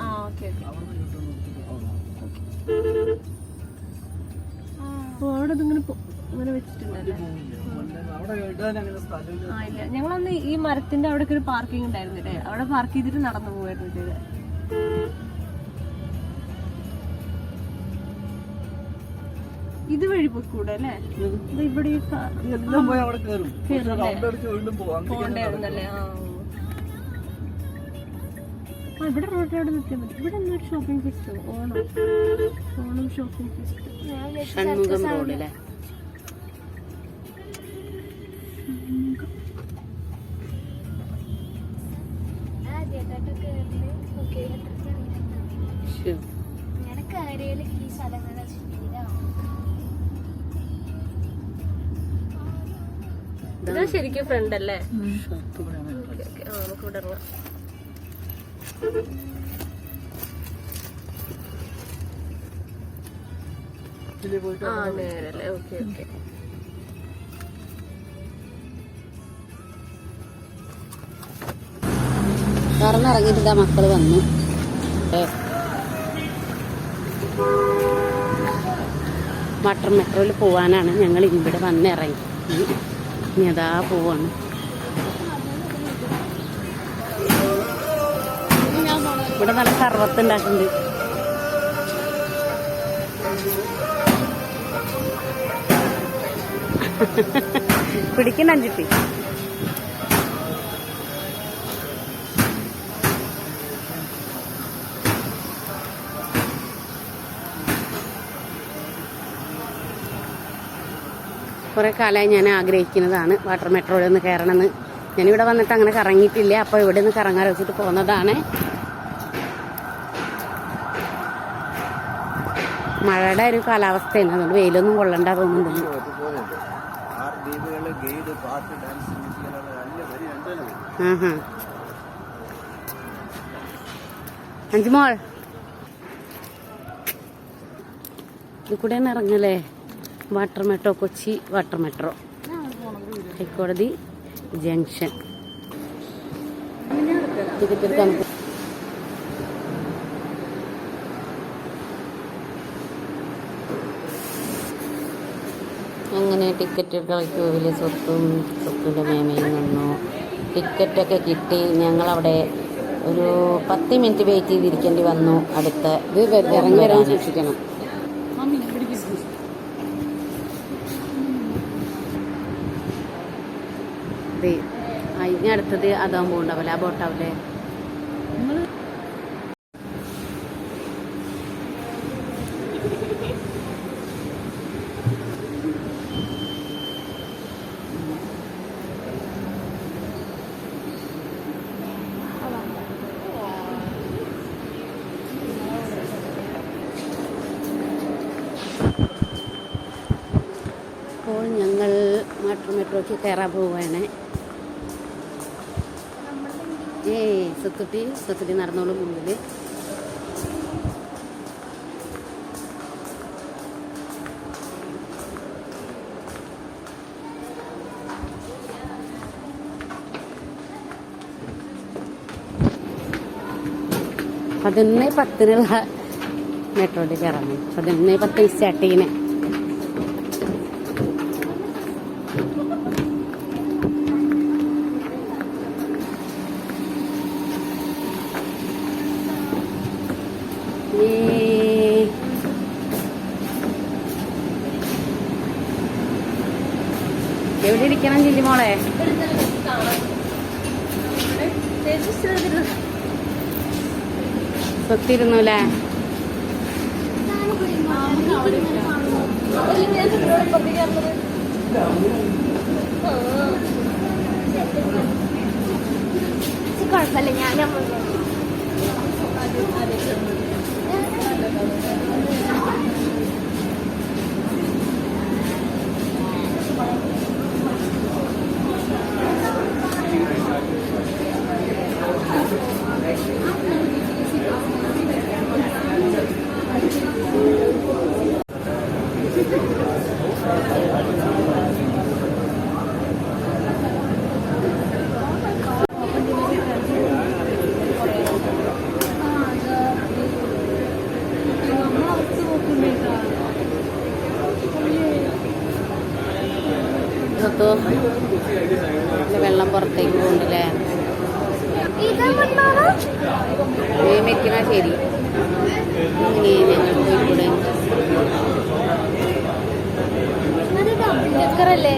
ആ ഓക്കെ അവിടെ ഇതിങ്ങനെ ഇങ്ങനെ ആ ഇല്ല. ഞങ്ങളന്ന് ഈ മരത്തിന്റെ അവിടെ ഒരു പാർക്കിംഗ് ഉണ്ടായിരുന്നില്ലേ അവിടെ പാർക്ക് ചെയ്തിട്ട് നടന്നു പോവായിരുന്നു ചെയ്ത് ഇത് വഴി പൊക്കൂടെ അല്ലേ ഇത് ഇവിടെ പോയി അവിടെ കയറും കേറും പോകണ്ടായിരുന്നല്ലേ ആ. ആ ഇവിടെ റോഡിലവിടെ നിൽക്കാൻ പറ്റും. ഇവിടെ എന്തൊരു shopping fest Onam. Onam shopping fest റോഡിലെ ശരിക്കും ഫ്രണ്ട് അല്ലേ? നമുക്ക് ഇവിടെ ഇറങ്ങാം. ആ നേരല്ലേ. Okay okay. തുറന്നിറങ്ങിയിട്ട് ഇതാ മക്കൾ വന്നു. മട്ടർ വാട്ടർ മെട്രോയിൽ പോവാനാണ് ഞങ്ങൾ ഇവിടെ വന്നിറങ്ങി. ഇനി അതാ പോവാണ്. ഇവിടെ നല്ല സർവത്ത് ഉണ്ടാക്കുന്നുണ്ട് പിടിക്കുന്ന അഞ്ചിട്ടി കുറേ കാലമായി ഞാൻ ആഗ്രഹിക്കുന്നതാണ് വാട്ടർ മെട്രോയിൽ ഒന്ന് കയറണമെന്ന്. ഞാനിവിടെ വന്നിട്ട് അങ്ങനെ കറങ്ങിയിട്ടില്ല അപ്പോൾ ഇവിടെ നിന്ന് കറങ്ങാൻ വെച്ചിട്ട് പോകുന്നതാണ് മഴയുടെ ഒരു കാലാവസ്ഥയാണ്. അതുകൊണ്ട് വെയിലൊന്നും കൊള്ളണ്ട തോന്നുന്നുണ്ട്. അഞ്ചുമോൾ ഇത് കൂടെ ഇറങ്ങല്ലേ? Water metro Kochi water metro. ഹൈക്കോടതി ജംഗ്ഷൻ. ടിക്കറ്റ് എടുക്കാൻ പോ- അങ്ങനെ ടിക്കറ്റ് എടുക്കാൻ ക്യൂവിൽ സ്വത്തും സ്വത്തിന്റെ മേമയും നിന്നു ടിക്കറ്റൊക്കെ കിട്ടി. ഞങ്ങളവിടെ ഒരു പത്ത് മിനിറ്റ് വെയിറ്റ് ചെയ്തിരിക്കേണ്ടി വന്നു. അടുത്ത ഇത് ഇറങ്ങി വരാൻ സൂക്ഷിക്കണം. ഇനി അടുത്തത് അതാകുമ്പോൾ ഉണ്ടാവില്ല ആ ബോട്ടാവില്ലേ അപ്പോൾ ഞങ്ങൾ മെട്രോ മെട്രോയ്ക്ക് കയറാൻ പോവുകയാണ് ഏയ് സുത്തുട്ടി സുത്തുട്ടി നടന്നോളൂ മുമ്പിൽ പതിനൊന്ന് പത്തിനുള്ള മെട്രോയിൽ കയറാൻ പതിനൊന്ന് പത്തിന് സ്റ്റാർട്ട് ചെയ്യുന്നത് എവിടെ ഇരിക്കണം ജില്ലി മോളെ. അല്ലേ കുഴപ്പമില്ല ഞാൻ മുത്തു വെള്ളം പുറത്തേക്ക് പോകുന്നില്ലേ വേമിക്കണ ശരി. ഇങ്ങനെ ഞങ്ങൾ പോയിക്കൂടെ? ചക്കറല്ലേ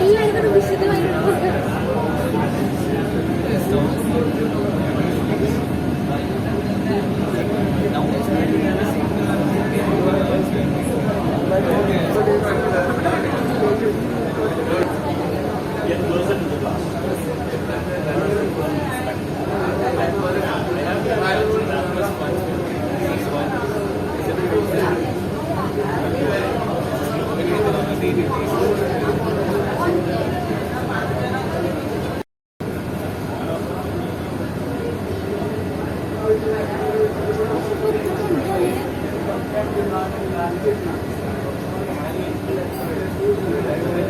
എല്ലാവരും വിശദമായിട്ട് നല്ല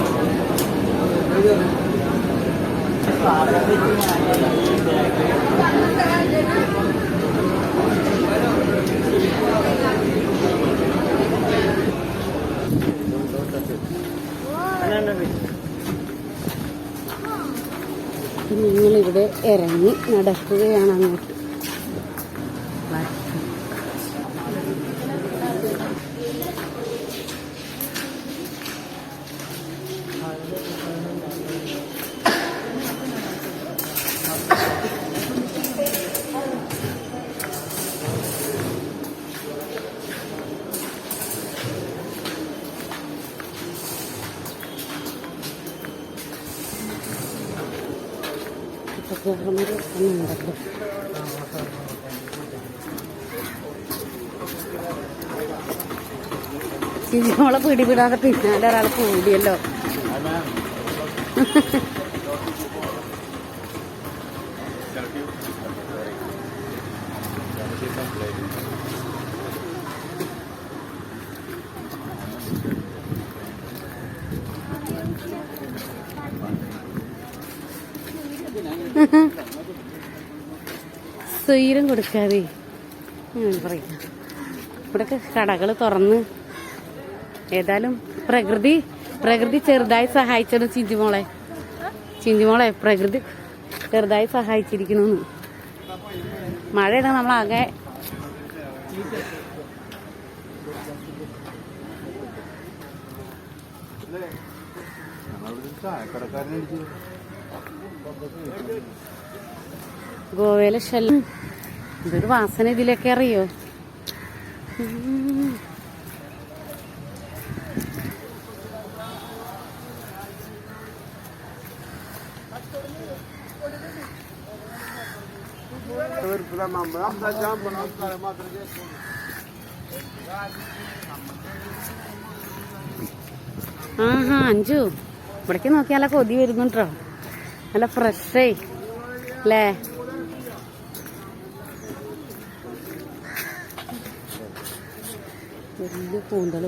ഞങ്ങളിവിടെ ഇറങ്ങി നടക്കുകയാണ് അങ്ങോട്ട്. ഫോട്ടോഗ്രാഫർമാർ ഒന്നുണ്ടല്ലോ നമ്മളെ പിടിപിടാതെ പിന്നാലെ ഒരാൾ കൂടിയല്ലോ. സ്വൈരം കൊടുക്കാതെ. പറയാം. ഇവിടെയൊക്കെ കടകൾ തുറന്ന്. ഏതായാലും പ്രകൃതി പ്രകൃതി ചെറുതായി സഹായിച്ചത് ചിഞ്ചിമോളെ. ചിഞ്ചിമോളെ പ്രകൃതി ചെറുതായി സഹായിച്ചിരിക്കുന്നു മഴയാണ് നമ്മളാകെ. ഗോവയിലെ ശല്യം ഇതൊരു വാസന ഇതിലൊക്കെ അറിയോ. ആഹാ അഞ്ചു ഇവിടേക്ക് നോക്കിയാലൊക്കെ ഒതി വരുന്നുണ്ടോ? നല്ല ഫ്രഷേ അല്ലേ വലിയ കൂന്തൾ.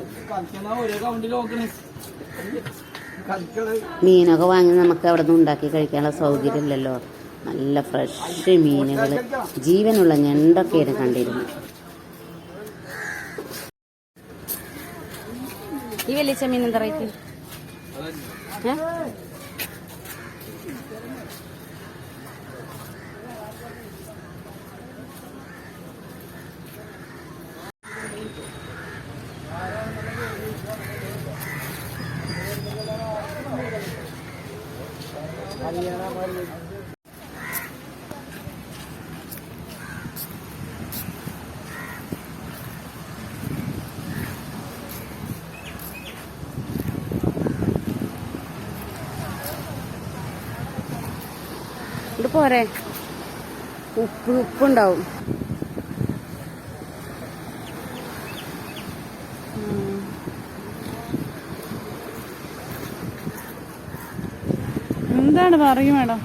മീനൊക്കെ വാങ്ങി നമുക്ക് അവിടെ നിന്ന് ഉണ്ടാക്കി കഴിക്കാനുള്ള സൗകര്യം ഇല്ലല്ലോ. നല്ല ഫ്രഷ് മീനുകൾ ജീവനുള്ള ഞണ്ടൊക്കെയാണ് കണ്ടിരുന്നത്. ഈ വലിയ ചെമ്മീൻ എന്താ റേറ്റ് ഏ? പോരെ? ഉപ്പ് ഉപ്പുണ്ടാവും. എന്താണ് പറയും മേഡം?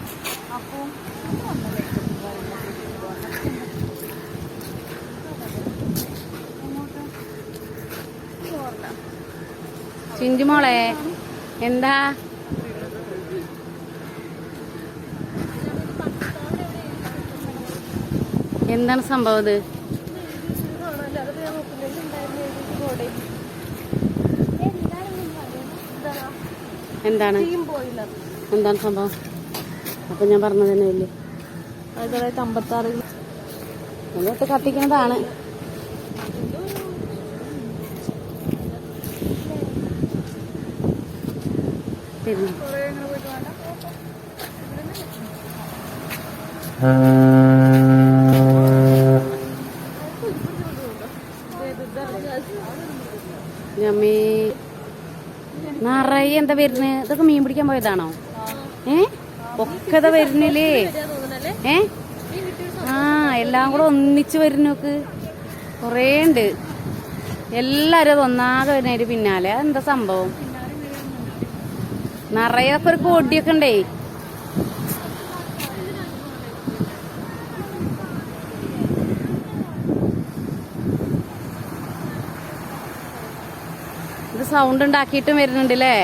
ചിഞ്ചുമോളെ എന്താ? എന്താണ് സംഭവം ഇത്? എന്താണ്? എന്താണ് സംഭവം? അപ്പൊ ഞാൻ പറഞ്ഞത് തന്നെ ഇല്ലേ? ആയിരത്തി അമ്പത്താറ് എന്നിട്ട് കത്തിക്കുന്നതാണ്. പിന്നെ? ഞമ്മേ നിറയെ എന്താ വരുന്നത് ഇതൊക്കെ മീൻ പിടിക്കാൻ പോയതാണോ? ഏ? ഒക്കെ വരുന്നില്ലേ? ഏ? ആ എല്ലാം കൂടെ ഒന്നിച്ച് വരുന്നോക്ക് കൊറേ ഉണ്ട്. എല്ലാരും അത് ഒന്നാകെ വരുന്നതിന് പിന്നാലെ. അതെന്താ സംഭവം? നിറയെ ഒരു കൊടിയൊക്കെ ഉണ്ടേ? സൗണ്ട് ഉണ്ടാക്കിയിട്ടും വരുന്നുണ്ട് അല്ലേ